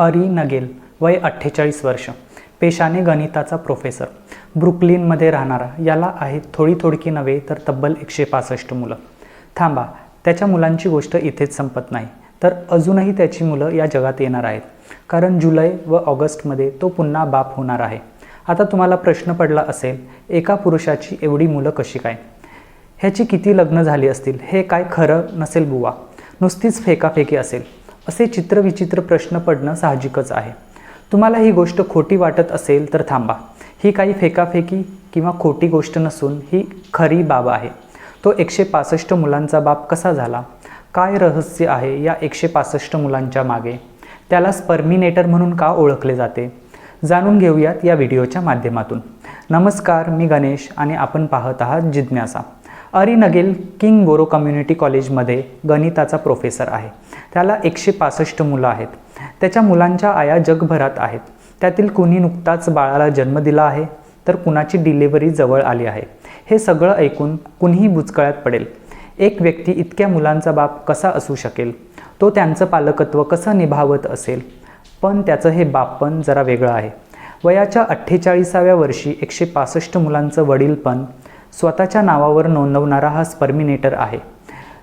अरी नगेल वय अठ्ठेचाळीस वर्ष. पेशाने गणिताचा प्रोफेसर ब्रुकलिनमध्ये राहणारा याला आहेत थोडी थोडकी नव्हे तर तब्बल एकशे पासष्ट मुलं. थांबा त्याच्या मुलांची गोष्ट इथेच संपत नाही. तर अजूनही त्याची मुलं या जगात येणार आहेत. कारण जुलै व ऑगस्टमध्ये तो पुन्हा बाप होणार आहे. आता तुम्हाला प्रश्न पडला असेल एका पुरुषाची एवढी मुलं कशी काय? ह्याची किती लग्न झाली असतील हे काय खरं नसेल बुवा. नुसतीच फेकाफेकी असेल. असे चित्रविचित्र प्रश्न पडणं साहजिकच आहे. तुम्हाला ही गोष्ट खोटी वाटत असेल तर थांबा. ही काही फेकाफेकी किंवा खोटी गोष्ट नसून ही खरी बाब आहे. तो एकशे पासष्ट मुलांचा बाप कसा झाला? काय रहस्य आहे या एकशे पासष्ट मुलांच्या मागे? त्याला स्पर्मिनेटर म्हणून का ओळखले जाते? जाणून घेऊयात या व्हिडिओच्या माध्यमातून. नमस्कार मी गणेश आणि आपण पाहत आहात जिज्ञासा. अरी नगेल किंग बोरो कम्युनिटी कॉलेजमध्ये गणिताचा प्रोफेसर आहे. त्याला एकशे पासष्ट मुलं आहेत. त्याच्या मुलांच्या आया जगभरात आहेत. त्यातील कुणी नुकताच बाळाला जन्म दिला आहे तर कुणाची डिलिव्हरी जवळ आली आहे? हे सगळं ऐकून कुणीही बुचकळ्यात पडेल. एक व्यक्ती इतक्या मुलांचा बाप कसा असू शकेल? तो त्यांचं पालकत्व कसं निभावत असेल? पण त्याचं हे बापपण जरा वेगळं आहे. वयाच्या अठ्ठेचाळीसाव्या वर्षी एकशे पासष्ट मुलांचं वडीलपण स्वतःच्या नावावर नोंदवणारा हा स्पर्मिनेटर आहे.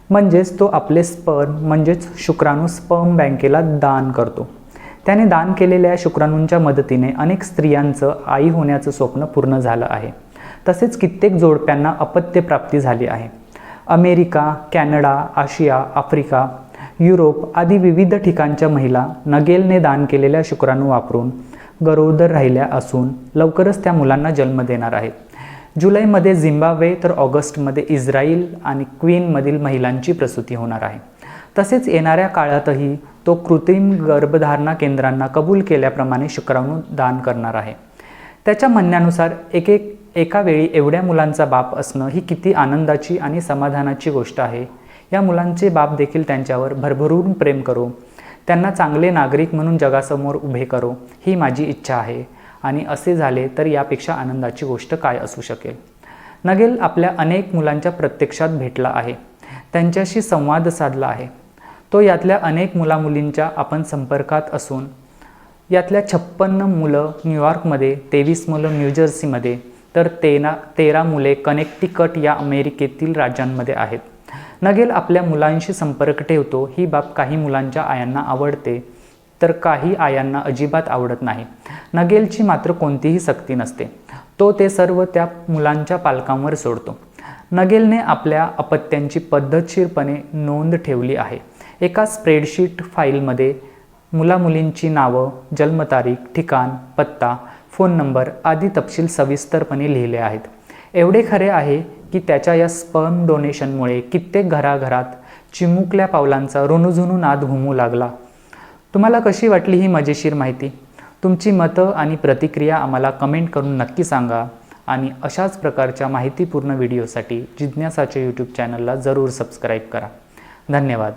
म्हणजेच तो आपले स्पर्म म्हणजेच शुक्राणू स्पर्म बँकेला दान करतो. त्याने दान केलेल्या शुक्राणूंच्या मदतीने अनेक स्त्रियांचं आई होण्याचं स्वप्न पूर्ण झालं आहे. तसेच कित्येक जोडप्यांना अपत्यप्राप्ती झाली आहे. America Canada Asia Africa Europe आदी विविध ठिकाणच्या महिला नगेलने दान केलेल्या शुक्राणू वापरून गरोदर राहिल्या असून लवकरच त्या मुलांना जन्म देणार आहेत. जुलैमध्ये झिम्बाब्वे तर ऑगस्टमध्ये इस्रायल आणि क्वीनमधील महिलांची प्रसूती होणार आहे. तसेच येणाऱ्या काळातही तो कृत्रिम गर्भधारणा केंद्रांना कबूल केल्याप्रमाणे शुक्राणू दान करणार आहे. त्याच्या म्हणण्यानुसार एक एक एका वेळी एवढ्या मुलांचा बाप असणं ही किती आनंदाची आणि समाधानाची गोष्ट आहे. या मुलांचे बाप देखील त्यांच्यावर भरभरून प्रेम करो. त्यांना चांगले नागरिक म्हणून जगासमोर उभे करो. ही माझी इच्छा आहे. आणि असे झाले तर यापेक्षा आनंदाची गोष्ट काय असू शकेल? नगेल आपल्या अनेक मुलांच्या प्रत्यक्षात भेटला आहे. त्यांच्याशी संवाद साधला आहे. तो यातल्या अनेक मुलामुलींच्या आपण संपर्कात असून यातल्या छप्पन्न मुलं न्यूयॉर्कमध्ये तेवीस मुलं न्यूजर्सीमध्ये तर तेना तेरा मुले कनेक्टिकट या अमेरिकेतील राज्यांमध्ये आहेत. नगेल आपल्या मुलांशी संपर्क ठेवतो. ही बाब काही मुलांच्या आयांना आवडते. तर काही आयांना अजिबात आवडत नाही. नगेलची मात्र कोणतीही सक्ती नसते. तो ते सर्व त्या मुलांच्या पालकांवर सोडतो. नगेलने आपल्या अपत्यांची पद्धतशीरपणे नोंद ठेवली आहे. एका स्प्रेडशीट फाईलमध्ये मुलामुलींची नावं जन्मतारीख ठिकाण पत्ता फोन नंबर आदी तपशील सविस्तरपणे लिहिले आहेत. एवढे खरे आहे की त्याच्या या स्पर्म डोनेशनमुळे कित्येक घराघरात चिमुकल्या पावलांचा रुणुझुणू नाद घुमू लागला. तुम्हाला कशी वाटली ही मजेशीर माहिती? तुमची मतं आणि प्रतिक्रिया आम्हाला कमेंट करून नक्की सांगा आणि अशाच प्रकारच्या माहितीपूर्ण व्हिडिओसाठी जिज्ञासाच्या यूट्यूब चॅनलला जरूर सबस्क्राईब करा. धन्यवाद.